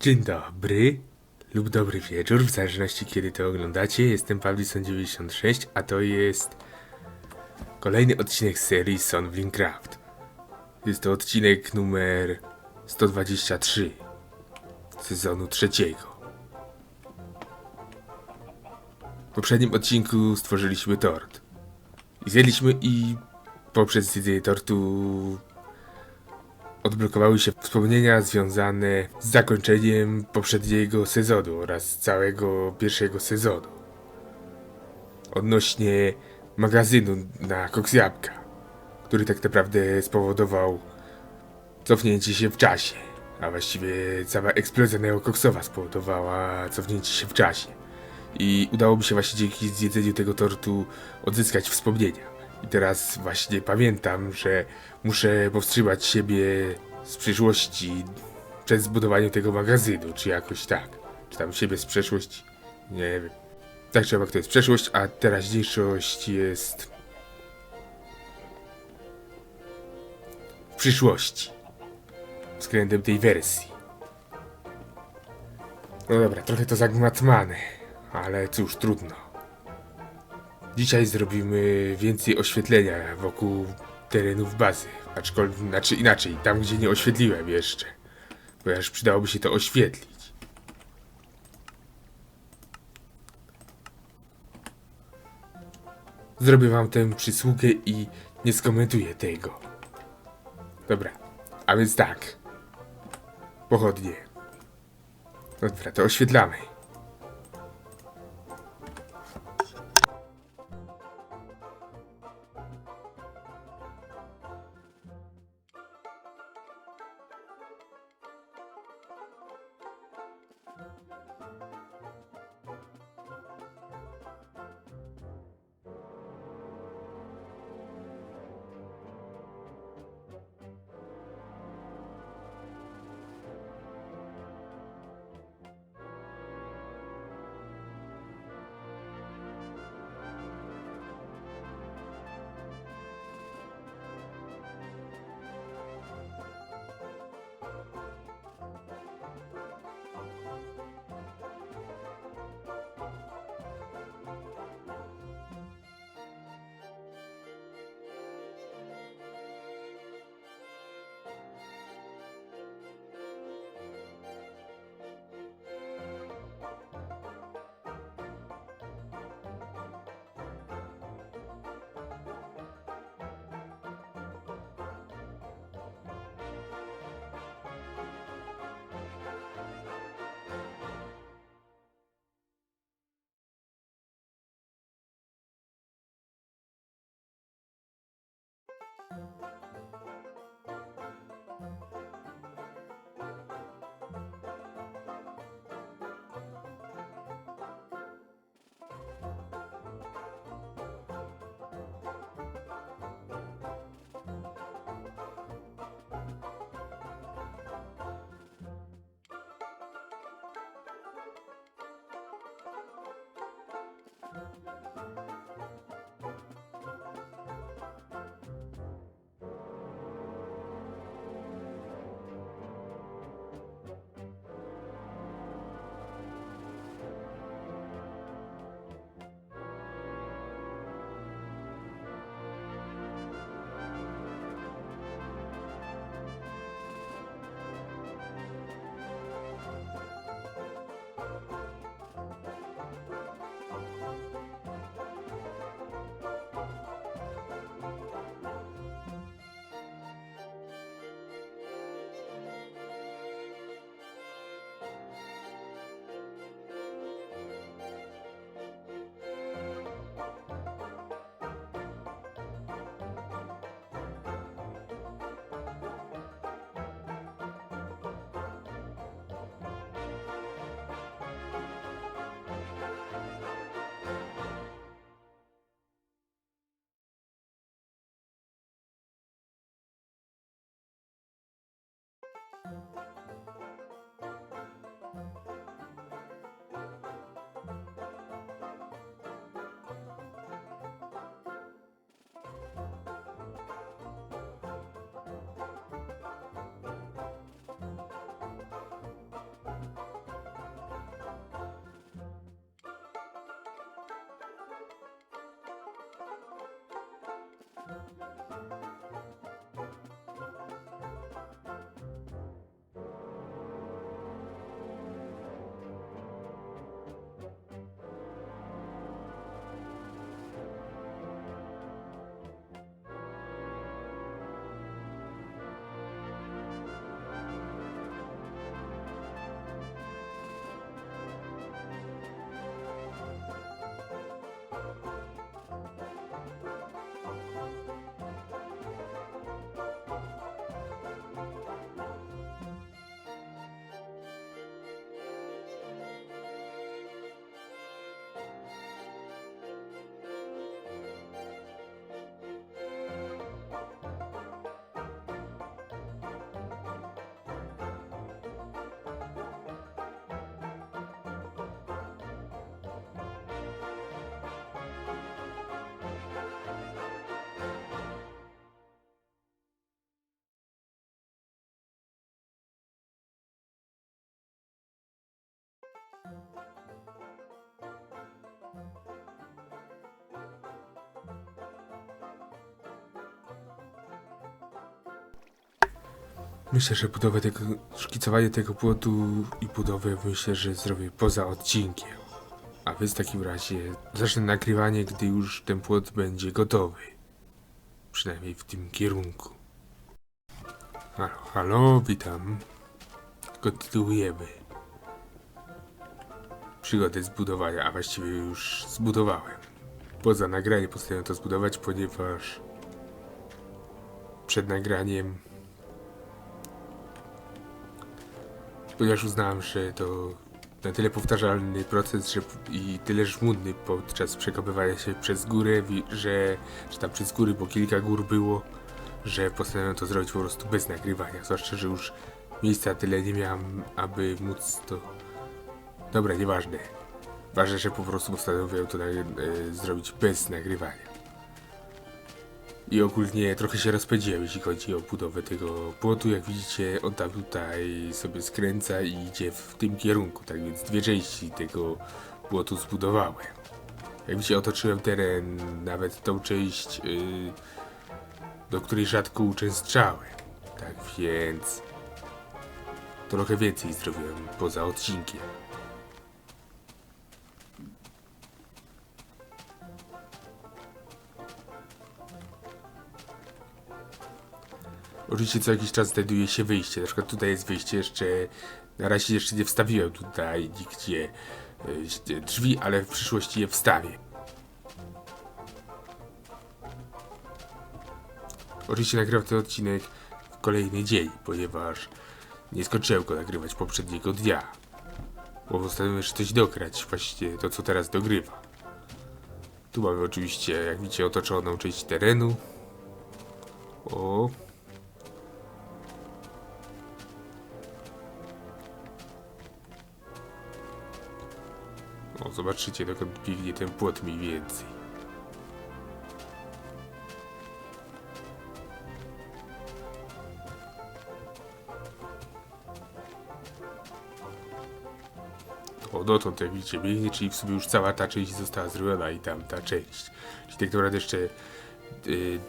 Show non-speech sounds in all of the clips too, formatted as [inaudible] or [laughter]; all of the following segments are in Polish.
Dzień dobry lub dobry wieczór, w zależności kiedy to oglądacie. Jestem Pawlison96, a to jest kolejny odcinek serii Son Minecraft. Jest to odcinek numer 123 sezonu trzeciego. W poprzednim odcinku stworzyliśmy tort. I zjedliśmy i poprzez jedzenie tortu odblokowały się wspomnienia związane z zakończeniem poprzedniego sezonu oraz całego pierwszego sezonu. Odnośnie magazynu na koksjabłka, który tak naprawdę spowodował cofnięcie się w czasie, a właściwie cała eksplozja neokoksowa spowodowała cofnięcie się w czasie. I udało mi się właśnie dzięki zjedzeniu tego tortu odzyskać wspomnienia. I teraz właśnie pamiętam, że muszę powstrzymać siebie z przyszłości przed zbudowaniem tego magazynu, czy jakoś tak. Czy tam siebie z przeszłości. Nie wiem. Tak czy to jest przeszłość, a teraźniejszość jest w przyszłości. Względem tej wersji. No dobra, trochę to zagmatwane, ale cóż, trudno. Dzisiaj zrobimy więcej oświetlenia wokół terenów bazy. Aczkolwiek, znaczy inaczej, tam gdzie nie oświetliłem jeszcze. Ponieważ przydałoby się to oświetlić. Zrobię wam tę przysługę i nie skomentuję tego. Dobra, a więc tak. Pochodnie. Dobra, to oświetlamy. Myślę, że budowę tego, szkicowanie tego płotu i budowę myślę, że zrobię poza odcinkiem. A więc w takim razie zacznę nagrywanie, gdy już ten płot będzie gotowy. Przynajmniej w tym kierunku. Halo, halo, witam. Kontynuujemy. Przygodę zbudowania, a właściwie już zbudowałem. Poza nagraniem postanowiłem to zbudować, ponieważ przed nagraniem ponieważ uznałem, że to na tyle powtarzalny proces że, i tyle żmudny podczas przekopywania się przez górę, że, że tam przez góry, bo kilka gór było, że postanowiłem to zrobić po prostu bez nagrywania. Zwłaszcza, że już miejsca tyle nie miałem, aby móc to... Dobra, nieważne. Ważne, że po prostu postanowiłem to e, zrobić bez nagrywania. I ogólnie trochę się rozpędziłem, jeśli chodzi o budowę tego płotu. Jak widzicie, on tam tutaj sobie skręca i idzie w tym kierunku. Tak więc dwie części tego płotu zbudowałem. Jak widzicie, otoczyłem teren, nawet tą część, yy, do której rzadko uczęszczałem. Tak więc trochę więcej zrobiłem poza odcinkiem. Oczywiście co jakiś czas znajduje się wyjście. Na przykład tutaj jest wyjście jeszcze. Na razie jeszcze nie wstawiłem tutaj nigdzie e, drzwi, ale w przyszłości je wstawię. Oczywiście nagrywam ten odcinek w kolejny dzień, ponieważ nie skończyłem go nagrywać poprzedniego dnia. Bo postanowiłem jeszcze coś dograć, właśnie to co teraz dogrywa. Tu mamy oczywiście, jak widzicie, otoczoną część terenu. O, O, zobaczycie, dokąd biegnie ten płot mniej więcej. O, dotąd jak widzicie biegnie, czyli w sumie już cała ta część została zrobiona i tam ta część. Czyli tak naprawdę jeszcze y,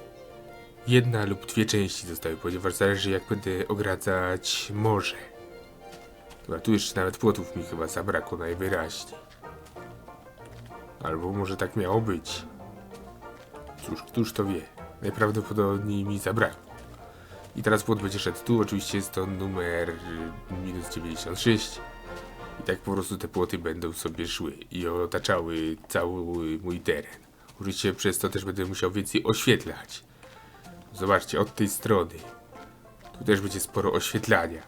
jedna lub dwie części zostały, ponieważ zależy jak będę ogradzać morze. Dobra, tu jeszcze nawet płotów mi chyba zabrakło najwyraźniej. Albo może tak miało być. Cóż, któż to wie? Najprawdopodobniej mi zabrakło. I teraz płot będzie szedł tu, oczywiście jest to numer y, minus 96. I tak po prostu te płoty będą sobie szły i otaczały cały mój teren. Oczywiście przez to też będę musiał więcej oświetlać. Zobaczcie, od tej strony. Tu też będzie sporo oświetlania.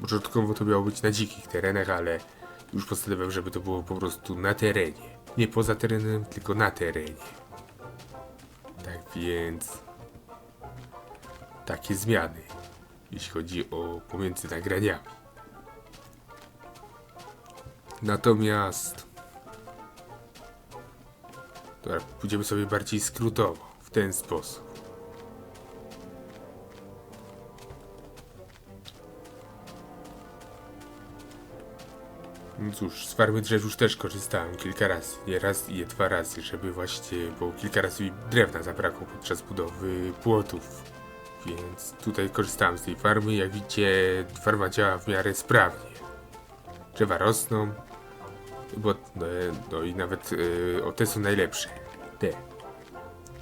Początkowo to miało być na dzikich terenach, ale już postanowiłem, żeby to było po prostu na terenie. Nie poza terenem, tylko na terenie. Tak więc. Takie zmiany, jeśli chodzi o pomiędzy nagraniami. Natomiast. Dobra, pójdziemy sobie bardziej skrótowo, w ten sposób. No cóż, z farmy drzew już też korzystałem kilka razy, nie raz i nie dwa razy, żeby właśnie, bo kilka razy mi drewna zabrakło podczas budowy płotów. Więc tutaj korzystałem z tej farmy, jak widzicie, farma działa w miarę sprawnie. Drzewa rosną, bo, no, no i nawet e, o te są najlepsze. Te.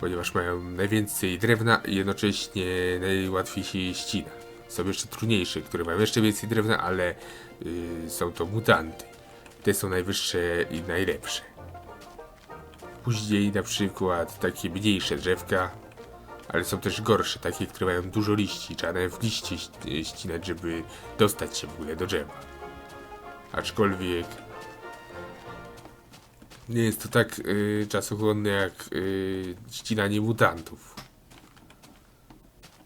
Ponieważ mają najwięcej drewna i jednocześnie najłatwiej się ścina. Są jeszcze trudniejsze, które mają jeszcze więcej drewna, ale y, są to mutanty. Te są najwyższe i najlepsze. Później na przykład takie mniejsze drzewka, ale są też gorsze, takie, które mają dużo liści. Trzeba nawet w liście ści- ścinać, żeby dostać się w ogóle do drzewa. Aczkolwiek nie jest to tak y, czasochłonne jak y, ścinanie mutantów.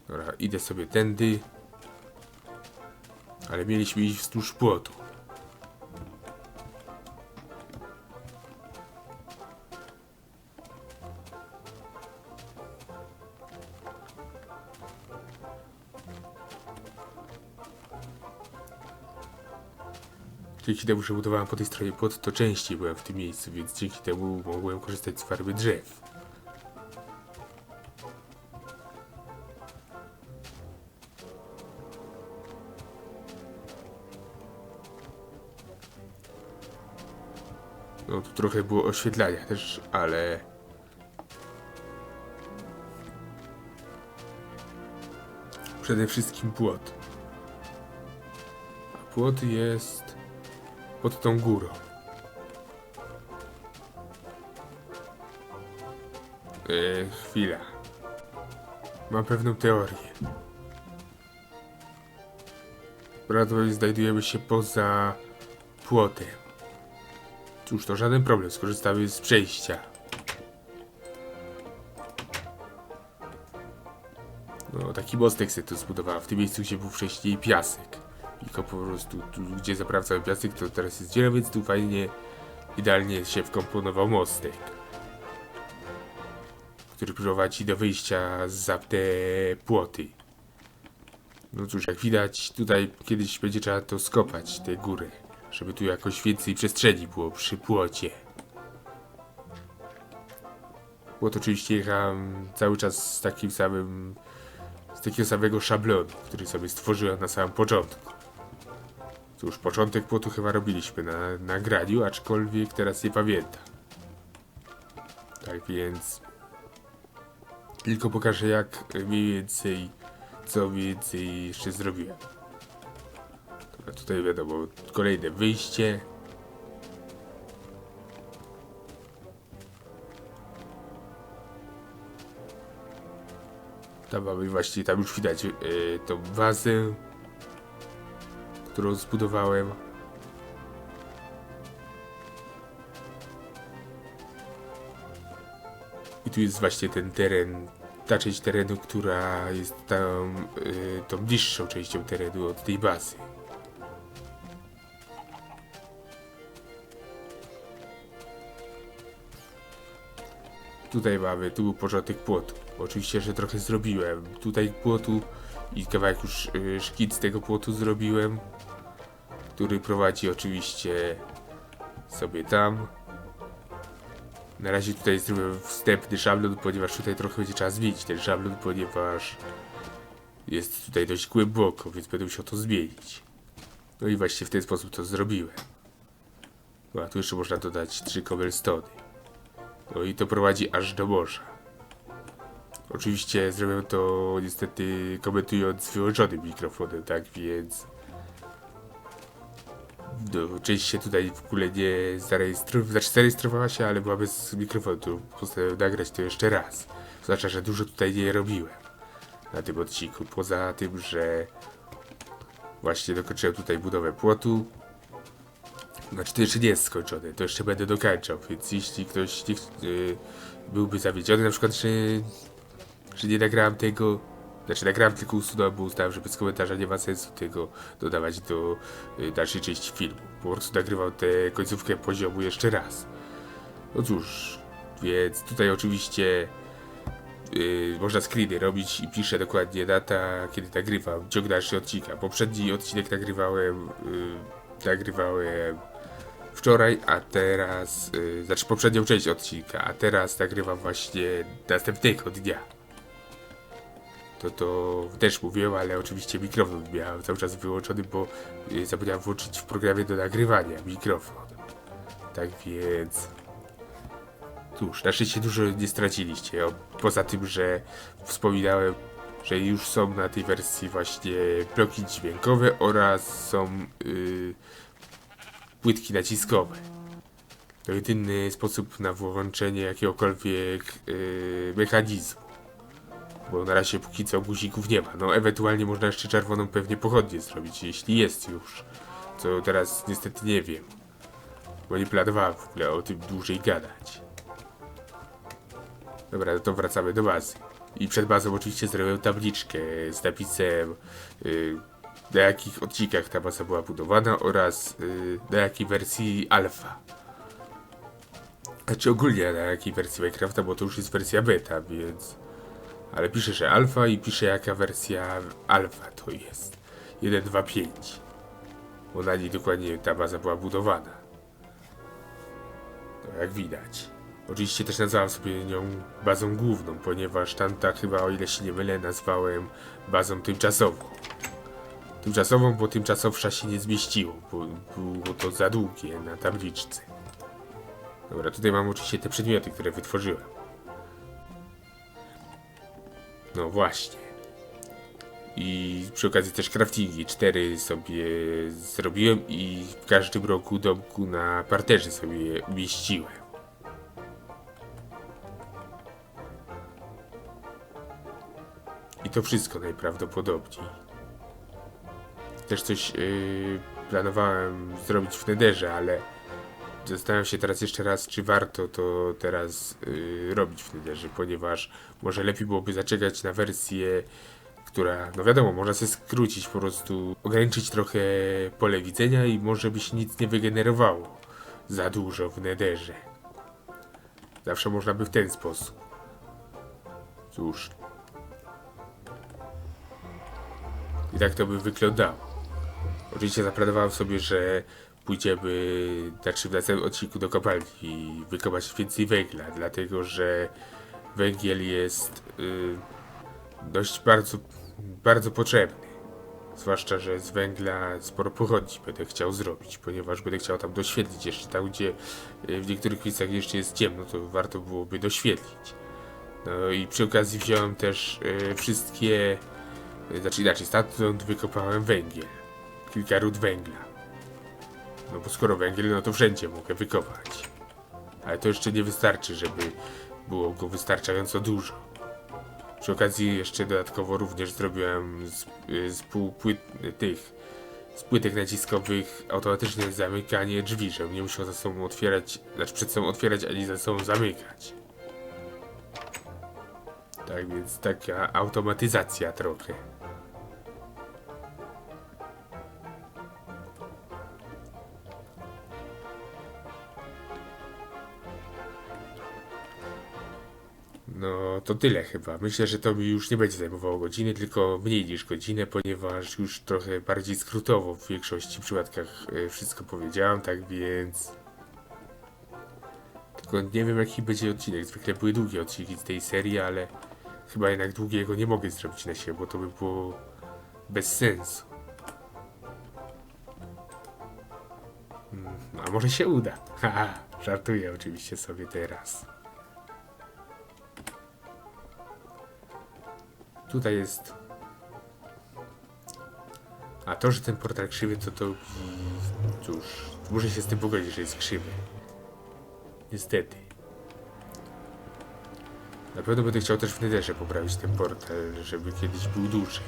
Dobra, idę sobie tędy. Ale mieliśmy iść wzdłuż płotu. Dzięki temu, że budowałem po tej stronie płot, to częściej byłem w tym miejscu, więc dzięki temu mogłem korzystać z farby drzew. No tu trochę było oświetlania też, ale... Przede wszystkim płot. A płot jest pod tą górą. E, chwila. Mam pewną teorię. Prawdopodobnie znajdujemy się poza płotem. Cóż, to żaden problem, skorzystamy z przejścia. No, taki mostek sobie tu zbudowała, w tym miejscu, gdzie był wcześniej piasek. Tylko po prostu, tu, gdzie zaprawdzałem piasek, to teraz jest dziura, więc tu fajnie, idealnie się wkomponował mostek. Który prowadzi do wyjścia za te płoty. No cóż, jak widać, tutaj kiedyś będzie trzeba to skopać, tę górę. Żeby tu jakoś więcej przestrzeni było przy płocie. Płot oczywiście jechałem cały czas z takim samym z takiego samego szablonu, który sobie stworzyłem na samym początku. Cóż, początek płotu chyba robiliśmy na nagraniu, aczkolwiek teraz nie pamiętam. Tak więc... Tylko pokażę jak mniej więcej, co więcej jeszcze zrobiłem. Dobra, tutaj wiadomo, kolejne wyjście. Tam mamy właśnie, tam już widać yy, tą bazę, którą zbudowałem. I tu jest właśnie ten teren, ta część terenu, która jest tam, yy, tą bliższą częścią terenu od tej bazy. Tutaj mamy, tu był początek płotu. Oczywiście, że trochę zrobiłem. Tutaj płotu i kawałek już y, szkic tego płotu zrobiłem, który prowadzi oczywiście sobie tam. Na razie tutaj zrobiłem wstępny szablon, ponieważ tutaj trochę będzie trzeba zmienić ten szablon, ponieważ jest tutaj dość głęboko, więc będę musiał to zmienić. No i właśnie w ten sposób to zrobiłem. No, a tu jeszcze można dodać trzy cobblestone. No i to prowadzi aż do morza. Oczywiście zrobię to niestety komentując wyłączonym mikrofonem, tak więc... No, część się tutaj w ogóle nie zarejestrowała, znaczy zarejestrowała się, ale była bez mikrofonu, postanowiłem nagrać to jeszcze raz. To znaczy, że dużo tutaj nie robiłem na tym odcinku, poza tym, że właśnie dokończyłem tutaj budowę płotu, znaczy to jeszcze nie jest skończone, to jeszcze będę dokańczał, więc jeśli ktoś nie, ch- y, byłby zawiedziony na przykład, że, że nie nagrałem tego, znaczy nagrałem tylko usunąłem, bo uznałem, że bez komentarza nie ma sensu tego dodawać do y, dalszej części filmu. Po prostu nagrywam tę końcówkę poziomu jeszcze raz. No cóż, więc tutaj oczywiście y, można screeny robić i piszę dokładnie data, kiedy nagrywam ciąg dalszy odcinka. Poprzedni odcinek nagrywałem, y, nagrywałem wczoraj, a teraz, yy, znaczy poprzednią część odcinka, a teraz nagrywam właśnie następnego dnia. To to też mówiłem, ale oczywiście mikrofon miałem cały czas wyłączony, bo yy, zapomniałem włączyć w programie do nagrywania mikrofon. Tak więc... Cóż, na szczęście dużo nie straciliście, o, poza tym, że wspominałem, że już są na tej wersji właśnie bloki dźwiękowe oraz są... Yy, płytki naciskowe. To jedyny sposób na włączenie jakiegokolwiek yy, mechanizmu. Bo na razie póki co guzików nie ma. No ewentualnie można jeszcze czerwoną pewnie pochodnię zrobić, jeśli jest już. Co teraz niestety nie wiem. Bo nie planowałem w ogóle o tym dłużej gadać. Dobra, no to wracamy do bazy. I przed bazą oczywiście zrobiłem tabliczkę z napisem yy, na jakich odcinkach ta baza była budowana oraz yy, na jakiej wersji alfa. Znaczy ogólnie na jakiej wersji Minecrafta, bo to już jest wersja beta, więc... Ale pisze, że alfa i pisze jaka wersja alfa to jest. 1.2.5. bo na niej dokładnie ta baza była budowana. No jak widać. Oczywiście też nazwałem sobie nią bazą główną, ponieważ tamta chyba, o ile się nie mylę, nazwałem bazą tymczasową. Tymczasową, bo tymczasowsza się nie zmieściło, bo było to za długie na tabliczce. Dobra, tutaj mam oczywiście te przedmioty, które wytworzyłem. No właśnie. I przy okazji też craftingi. Cztery sobie zrobiłem i w każdym roku domku na parterze sobie umieściłem. I to wszystko najprawdopodobniej. Też coś yy, planowałem zrobić w Nederze, ale zastanawiam się teraz jeszcze raz, czy warto to teraz yy, robić w Nederze, ponieważ może lepiej byłoby zaczekać na wersję, która, no wiadomo, można sobie skrócić, po prostu ograniczyć trochę pole widzenia i może by się nic nie wygenerowało za dużo w Nederze. Zawsze można by w ten sposób. Cóż. I tak to by wyglądało. Oczywiście zaplanowałem sobie, że pójdziemy, znaczy w następnym odcinku do kopalni i wykopać więcej węgla, dlatego że węgiel jest y, dość bardzo, bardzo potrzebny. Zwłaszcza, że z węgla sporo pochodzi będę chciał zrobić, ponieważ będę chciał tam doświetlić jeszcze tam, gdzie y, w niektórych miejscach jeszcze jest ciemno, to warto byłoby doświetlić. No i przy okazji wziąłem też y, wszystkie, y, znaczy inaczej, stamtąd wykopałem węgiel kilka ród węgla. No bo skoro węgiel, no to wszędzie mogę wykopać. Ale to jeszcze nie wystarczy, żeby było go wystarczająco dużo. Przy okazji jeszcze dodatkowo również zrobiłem z, y, z płyt, tych z płytek naciskowych automatyczne zamykanie drzwi, żebym nie musiał za sobą otwierać, znaczy przed sobą otwierać, ani za sobą zamykać. Tak więc taka automatyzacja trochę. To tyle chyba. Myślę, że to mi już nie będzie zajmowało godziny, tylko mniej niż godzinę, ponieważ już trochę bardziej skrótowo w większości przypadkach e, wszystko powiedziałem, tak więc. Tylko nie wiem jaki będzie odcinek. Zwykle były długie odcinki z tej serii, ale chyba jednak długiego nie mogę zrobić na siebie, bo to by było bez sensu. Mm, A może się uda? [laughs] Haha, żartuję oczywiście sobie teraz. Tutaj jest. A to, że ten portal krzywy, to to. Cóż, muszę się z tym pogodzić, że jest krzywy. Niestety. Na pewno będę chciał też w Nederze poprawić ten portal, żeby kiedyś był duży.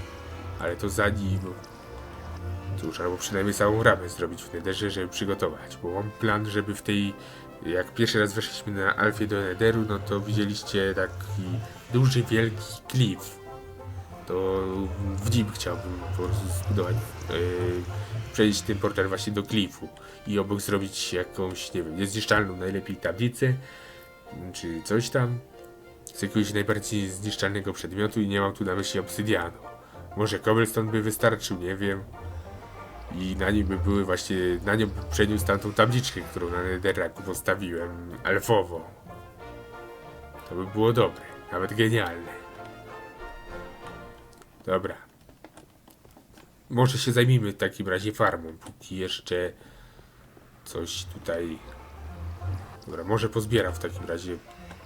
Ale to zanim. Cóż, albo przynajmniej całą ramę zrobić w Nederze, żeby przygotować. Bo mam plan, żeby w tej. Jak pierwszy raz weszliśmy na Alfie do Nederu, no to widzieliście taki duży, wielki klif to w nim chciałbym po prostu zbudować, yy, przejść ten portal właśnie do klifu i obok zrobić jakąś, nie wiem, niezniszczalną najlepiej tablicę, czy coś tam, z jakiegoś najbardziej zniszczalnego przedmiotu i nie mam tu na myśli obsydianu. Może cobblestone by wystarczył, nie wiem. I na nim by były właśnie, na nią przeniósł tamtą tabliczkę, którą na netherraku postawiłem, alfową. To by było dobre, nawet genialne. Dobra. Może się zajmijmy w takim razie farmą, póki jeszcze coś tutaj... Dobra, może pozbieram w takim razie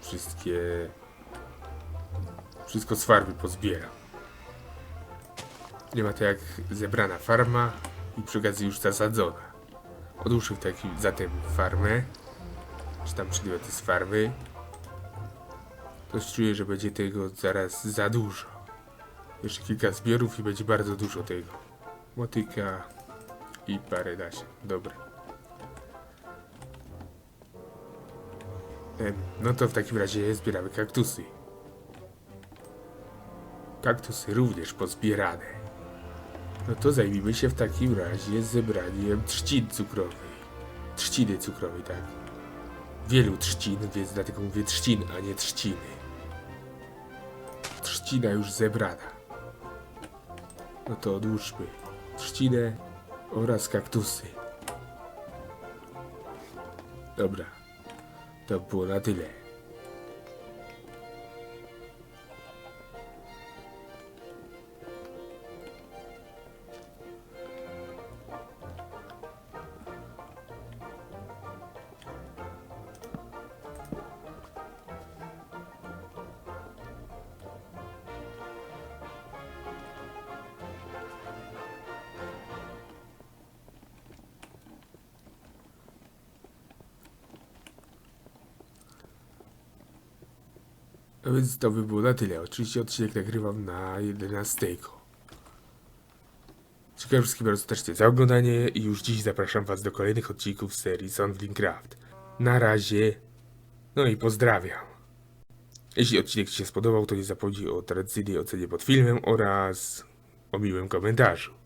wszystkie... Wszystko z farmy pozbieram. Nie ma to jak zebrana farma i przy okazji już zasadzona. Odłóżmy w takim zatem farmę. Czy tam przedmioty z farmy. Coś czuję, że będzie tego zaraz za dużo. Jeszcze kilka zbiorów i będzie bardzo dużo tego. Motyka i parę nasion. Dobra. Em, No to w takim razie zbieramy kaktusy. Kaktusy również pozbierane. No to zajmijmy się w takim razie zebraniem trzcin cukrowej. Trzciny cukrowej, tak. Wielu trzcin, więc dlatego mówię trzcin, a nie trzciny. Trzcina już zebrana. No to odłóżmy trzcinę oraz kaktusy. Dobra, to było na tyle. A więc to by było na tyle. Oczywiście odcinek nagrywam na 11. Dziękuję wszystkim bardzo serdecznie za oglądanie i już dziś zapraszam was do kolejnych odcinków serii Sandling Craft. Na razie. No i pozdrawiam. Jeśli odcinek Ci się spodobał, to nie zapomnij o tradycyjnej ocenie pod filmem oraz o miłym komentarzu.